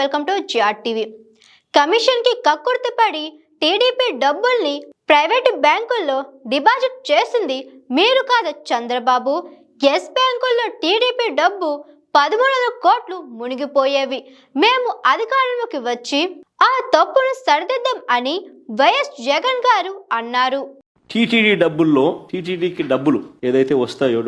Welcome to GR TV కమిషన్కి కక్కుర్తిపడి TDP డబ్బుల్ని ప్రైవేటు బ్యాంకుల్లో డిపాజిట్ చేసింది మీరు కాదు చంద్రబాబు. ఎస్ బ్యాంకుల్లో టీడీపీ డబ్బు పదమూడు కోట్లు మునిగిపోయేవి. మేము అధికారంలోకి వచ్చి ఆ తప్పును సరిదిద్దాం అని వైఎస్ జగన్ గారు అన్నారు. టీటీడీ డబ్బుల్లో టీటీడీకి డబ్బులు ఏదైతే వస్తాయో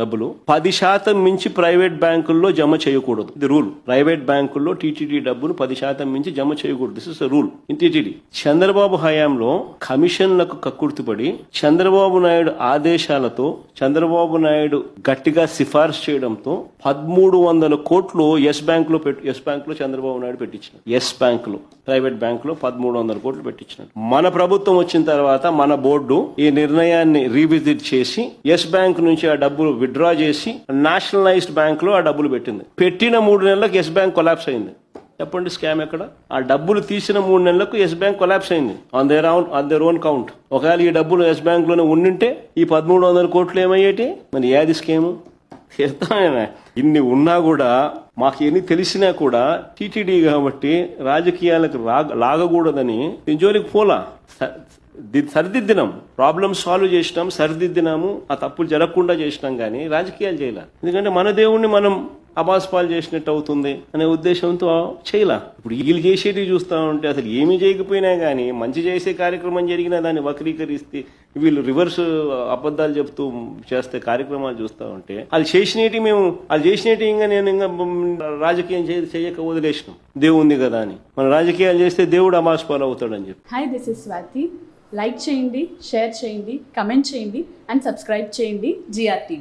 డబ్బులు పది శాతం మించి ప్రైవేట్ బ్యాంకుల్లో జమ చేయకూడదు. ఇది రూల్. ప్రైవేట్ బ్యాంకుల్లో టీటీడీ డబ్బులు పది శాతం మించి జమ చేయకూడదు. This is rule in TTD. Chandrababu హయాంలో కమిషన్లకు కక్కుర్తిపడి చంద్రబాబు నాయుడు ఆదేశాలతో చంద్రబాబు నాయుడు గట్టిగా సిఫార్సు చేయడంతో పదమూడు వందల కోట్లు ఎస్ బ్యాంక్లో పెట్టు ఎస్ బ్యాంక్లో చంద్రబాబు నాయుడు పెట్టించిన. ఎస్ బ్యాంక్లో ప్రైవేట్ బ్యాంక్లో పదమూడు వందల కోట్లు పెట్టించినాడు మన ప్రభుత్వం వచ్చిన తర్వాత మన బోర్డు ఈ నిర్ణయాన్ని రీవిజిట్ చేసి ఎస్ బ్యాంక్ నుంచి ఆ డబ్బులు విత్డ్రా చేసి నేషనలైజ్డ్ బ్యాంక్లో ఆ డబ్బులు పెట్టింది. పెట్టిన మూడు నెలలకు ఎస్ బ్యాంక్ కొలాప్స్ అయింది. చెప్పండి స్కామ్ ఎక్కడ? ఆ డబ్బులు తీసిన మూడు నెలలకు ఎస్ బ్యాంక్ కొలాప్స్ అయింది. On their on on their own count ఒకవేళ ఈ డబ్బులు ఎస్ బ్యాంక్లోనే ఉండింటే ఈ పదమూడు వందల కోట్లు ఏమయ్యేటి? మరి ఏది స్కీము? చెప్తానే ఇన్ని ఉన్నా కూడా మాకు ఎన్ని తెలిసినా కూడా టీటీడీ కాబట్టి రాజకీయాలకు రాగ లాగకూడదని దీని జోలికి పోలా. సరిదిద్దినాం. ప్రాబ్లమ్ సాల్వ్ చేసినాం సరిదిద్దినాము ఆ తప్పులు జరగకుండా చేసినాం కానీ రాజకీయాలు చేయాలి. ఎందుకంటే మన దేవుణ్ణి మనం అబాస్పాలు చేసినట్టు అవుతుంది అనే ఉద్దేశంతో చేయలా. ఇప్పుడు వీళ్ళు చేసేటివి చూస్తా ఉంటే అసలు ఏమీ చేయకపోయినా కానీ మంచి చేసే కార్యక్రమం జరిగినా దాన్ని వక్రీకరిస్తే వీళ్ళు రివర్స్ అబద్ధాలు చెప్తూ చేస్తే కార్యక్రమాలు చూస్తా ఉంటే వాళ్ళు చేసినవి మేము వాళ్ళు చేసినవి ఇంకా నేను ఇంకా రాజకీయం చేయక వదిలేసినాం. దేవుంది కదా అని. మన రాజకీయాలు చేస్తే దేవుడు అబాస్పాలు అవుతాడని చెప్పి. Hi this is Swathi like చేయండి షేర్ చేయండి కమెంట్ చేయండి అండ్ సబ్స్క్రైబ్ చేయండి జిఆర్ టీవీ